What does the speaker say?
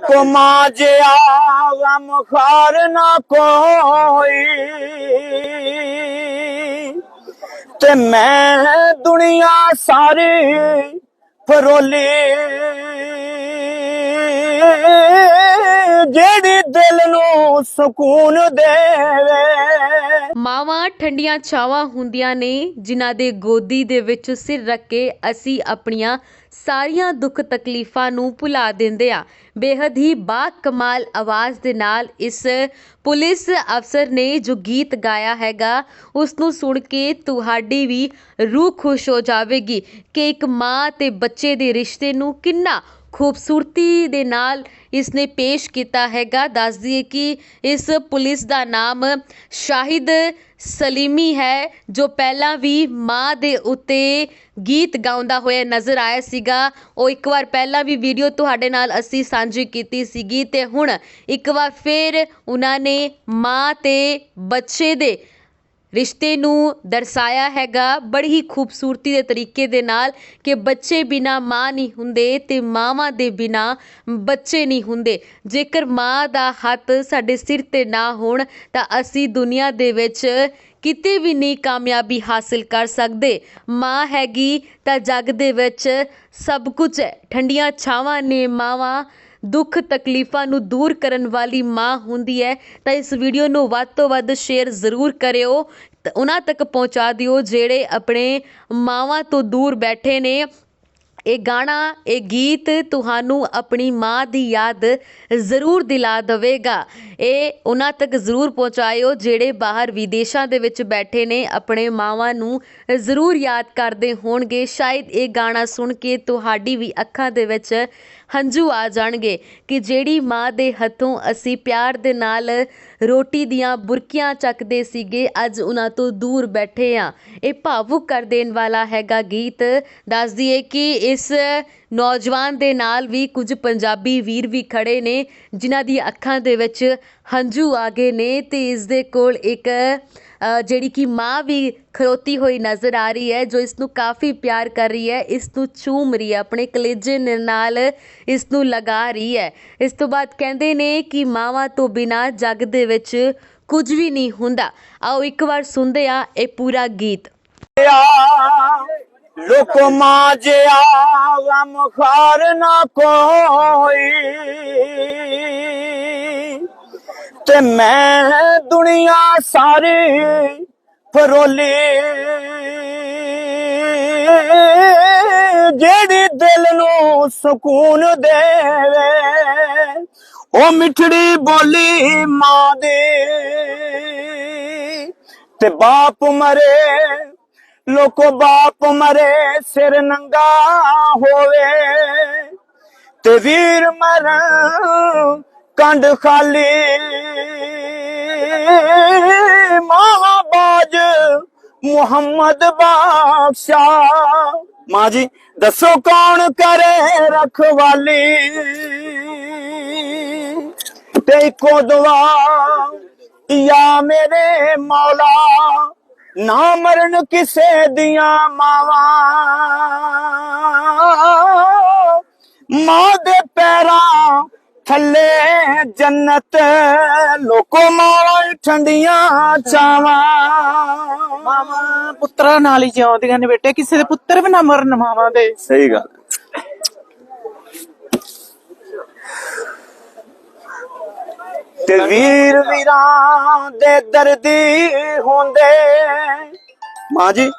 ਲੋਕੋ ਮਾਜਿਆ ਗਮ ਖਾਰ ਨਾ ਕੋਈ। ਤੇ ਮੈਂ ਦੁਨੀਆ ਸਾਰੀ ਫਰੋਲੀ। ਜਿਹੜੀ ਦਿਲ ਨੂੰ ਸਕੂਨ ਦੇਵੇ। ਮਾਵਾਂ ਠੰਡੀਆਂ ਛਾਵਾਂ ਹੁੰਦੀਆਂ ਨੇ, ਜਿਨ੍ਹਾਂ ਦੇ ਗੋਦੀ ਦੇ ਵਿੱਚ ਸਿਰ ਰੱਖ ਕੇ ਅਸੀਂ ਆਪਣੀਆਂ ਸਾਰੀਆਂ ਦੁੱਖ ਤਕਲੀਫਾਂ ਨੂੰ ਭੁਲਾ ਦਿੰਦੇ ਆ ਬੇਹੱਦ ਹੀ ਬਾ ਕਮਾਲ ਆਵਾਜ਼ ਦੇ ਨਾਲ ਇਸ ਪੁਲਿਸ ਅਫਸਰ ਨੇ ਜੋ ਗੀਤ ਗਾਇਆ ਹੈਗਾ, ਉਸ ਨੂੰ ਸੁਣ ਕੇ ਤੁਹਾਡੀ ਵੀ ਰੂਹ ਖੁਸ਼ ਹੋ ਜਾਵੇਗੀ ਕਿ ਇੱਕ ਮਾਂ ਤੇ ਬੱਚੇ ਦੇ ਰਿਸ਼ਤੇ ਨੂੰ ਕਿੰਨਾ ਖੂਬਸੂਰਤੀ ਦੇ ਨਾਲ ਇਸ ਨੇ ਪੇਸ਼ ਕੀਤਾ ਹੈਗਾ। ਦੱਸ ਦਈਏ ਕਿ ਇਸ ਪੁਲਿਸ ਦਾ ਨਾਮ ਸ਼ਾਹਿਦ ਸਲੀਮੀ ਹੈ, ਜੋ ਪਹਿਲਾਂ ਵੀ ਮਾਂ ਦੇ ਉੱਤੇ ਗੀਤ ਗਾਉਂਦਾ ਹੋਇਆ ਨਜ਼ਰ ਆਇਆ ਸੀਗਾ। ਉਹ ਇੱਕ ਵਾਰ ਪਹਿਲਾਂ ਵੀ ਵੀਡੀਓ ਤੁਹਾਡੇ ਨਾਲ ਅਸੀਂ ਸਾਂਝੀ ਕੀਤੀ ਸੀਗੀ ਤੇ ਹੁਣ ਇੱਕ ਵਾਰ ਫੇਰ ਉਹਨਾਂ ਨੇ ਮਾਂ ਤੇ ਬੱਚੇ ਦੇ ਰਿਸ਼ਤੇ ਨੂੰ ਦਰਸਾਇਆ ਹੈਗਾ ਬੜੀ ਹੀ ਖੂਬਸੂਰਤੀ ਦੇ ਤਰੀਕੇ ਦੇ ਨਾਲ ਕਿ ਬੱਚੇ ਬਿਨਾਂ ਮਾਂ ਨਹੀਂ ਹੁੰਦੇ ਅਤੇ ਮਾਵਾਂ ਦੇ ਬਿਨਾਂ ਬੱਚੇ ਨਹੀਂ ਹੁੰਦੇ। ਜੇਕਰ ਮਾਂ ਦਾ ਹੱਥ ਸਾਡੇ ਸਿਰ ਤੇ ਨਾ ਹੋਣ, ਤਾਂ ਅਸੀਂ ਦੁਨੀਆ ਦੇ ਵਿੱਚ ਕਿਤੇ ਵੀ ਨਹੀਂ ਕਾਮਯਾਬੀ ਹਾਸਿਲ ਕਰ ਸਕਦੇ। ਮਾਂ ਹੈਗੀ ਤਾਂ ਜੱਗ ਦੇ ਵਿੱਚ ਸਭ ਕੁਝ ਹੈ। ਠੰਡੀਆਂ ਛਾਵਾਂ ਨੇ ਮਾਵਾਂ ਦੁੱਖ ਤਕਲੀਫਾਂ ਨੂੰ ਦੂਰ ਕਰਨ ਵਾਲੀ ਮਾਂ ਹੁੰਦੀ ਹੈ, ਤਾਂ ਇਸ ਵੀਡੀਓ ਨੂੰ ਵੱਧ ਤੋਂ ਵੱਧ ਸ਼ੇਅਰ ਜ਼ਰੂਰ ਕਰਿਓ। ਉਹਨਾਂ ਤੱਕ ਪਹੁੰਚਾ ਦਿਓ ਜਿਹੜੇ ਆਪਣੇ ਮਾਵਾਂ ਤੋਂ ਦੂਰ ਬੈਠੇ ਨੇ। ਇਹ ਗਾਣਾ, ਇਹ ਗੀਤ ਤੁਹਾਨੂੰ ਆਪਣੀ ਮਾਂ ਦੀ ਯਾਦ ਜ਼ਰੂਰ ਦਿਲਾ ਦੇਵੇਗਾ। ਇਹ ਉਹਨਾਂ ਤੱਕ ਜ਼ਰੂਰ ਪਹੁੰਚਾਇਓ ਜਿਹੜੇ ਬਾਹਰ ਵਿਦੇਸ਼ਾਂ ਦੇ ਵਿੱਚ ਬੈਠੇ ਨੇ, ਆਪਣੇ ਮਾਵਾਂ ਨੂੰ ਜ਼ਰੂਰ ਯਾਦ ਕਰਦੇ ਹੋਣਗੇ। ਸ਼ਾਇਦ ਇਹ ਗਾਣਾ ਸੁਣ ਕੇ ਤੁਹਾਡੀ ਵੀ ਅੱਖਾਂ ਦੇ ਵਿੱਚ ਹੰਝੂ ਆ ਜਾਣਗੇ ਕਿ ਜਿਹੜੀ ਮਾਂ ਦੇ ਹੱਥੋਂ ਅਸੀਂ ਪਿਆਰ ਦੇ ਨਾਲ ਰੋਟੀ ਦੀਆਂ ਬੁਰਕੀਆਂ ਚੱਕਦੇ ਸੀਗੇ। ਅੱਜ ਉਹਨਾਂ ਤੋਂ ਦੂਰ ਬੈਠੇ ਹਾਂ ਇਹ ਭਾਵੁਕ ਕਰ ਦੇਣ ਵਾਲਾ ਹੈਗਾ ਗੀਤ। ਦੱਸ ਦਈਏ ਕਿ ਇਸ ਨੌਜਵਾਨ ਦੇ ਨਾਲ ਵੀ ਕੁਝ ਪੰਜਾਬੀ ਵੀਰ ਵੀ ਖੜੇ ਨੇ, ਜਿਨ੍ਹਾਂ ਦੀ ਅੱਖਾਂ ਦੇ ਵਿੱਚ ਹੰਝੂ ਆ ਗਏ ਨੇ ਅਤੇ ਇਸ ਦੇ ਕੋਲ ਇੱਕ ਜਿਹੜੀ ਕਿ ਮਾਂ ਵੀ ਖਲੋਤੀ ਹੋਈ ਨਜ਼ਰ ਆ ਰਹੀ ਹੈ, ਜੋ ਇਸ ਨੂੰ ਕਾਫੀ ਪਿਆਰ ਕਰ ਰਹੀ ਹੈ ਇਸ ਨੂੰ ਚੂਮ ਰਹੀ ਹੈ, ਆਪਣੇ ਕਲੇਜੇ ਨਾਲ ਇਸ ਨੂੰ ਲਗਾ ਰਹੀ ਹੈ। ਇਸ ਤੋਂ ਬਾਅਦ ਕਹਿੰਦੇ ਨੇ ਕਿ ਮਾਵਾਂ ਤੋਂ ਬਿਨਾਂ ਜੱਗ ਦੇ ਵਿੱਚ ਕੁਝ ਵੀ ਨਹੀਂ ਹੁੰਦਾ। ਆਓ ਇੱਕ ਵਾਰ ਸੁਣਦੇ ਆ ਇਹ ਪੂਰਾ ਗੀਤ। ਲੋਕੋ ਮਾਜਿਆ ਗਮ ਖਾਰ ਨਾ ਕੋਈ। ਤੇ ਮੈਂ ਦੁਨੀਆ ਸਾਰੀ ਫਰੋਲੀ। ਜਿਹੜੀ ਦਿਲ ਨੂੰ ਸਕੂਨ ਦੇਵੇ, ਉਹ ਮਿੱਠੜੀ ਬੋਲੀ ਮਾਂ ਦੀ। ਤੇ ਬਾਪ ਮਰੇ, ਲੋਕੋ ਬਾਪ ਮਰੇ, ਸਿਰ ਨੰਗਾ ਹੋਵੇ। ਤੇ ਵੀਰ ਮਰ ਕੰਡ ਖਾਲੀ। ਮਾਵਾ ਮੁਹੰਮਦ ਬਾਦਸ਼ਾ ਮਾਂ ਜੀ, ਦੱਸੋ ਕੌਣ ਕਰੇ ਰਖਵਾਲੀ? ਤੇ ਇੱਕੋ ਦੁਆ, ਯਾ ਮੇਰੇ ਮੌਲਾ, ਨਾ ਮਰਨ ਕਿਸੇ ਦੀਆਂ ਮਾਵਾਂ। ਮਾਂ ਦੇ ਪੈਰਾਂ ਥੱਲੇ ਜੰਨਤ ਲੋਕੋ ਮਾਲਾ ਠੰਡੀਆਂ ਚਾਵਾਂ। ਮਾਵਾਂ ਪੁੱਤਰਾਂ ਨਾਲ ਹੀ ਜਿਉਂਦੀਆਂ ਨੇ ਬੇਟੇ ਕਿਸੇ ਦੇ ਪੁੱਤਰ ਵੀ ਨਾ ਮਰਨ ਮਾਵਾਂ ਦੇ। ਸਹੀ ਗੱਲ। ਤੇ ਵੀਰ ਵੀਰਾਂ ਦੇ ਦਰਦੀ ਹੁੰਦੇ। ਮਾਂ ਜੀ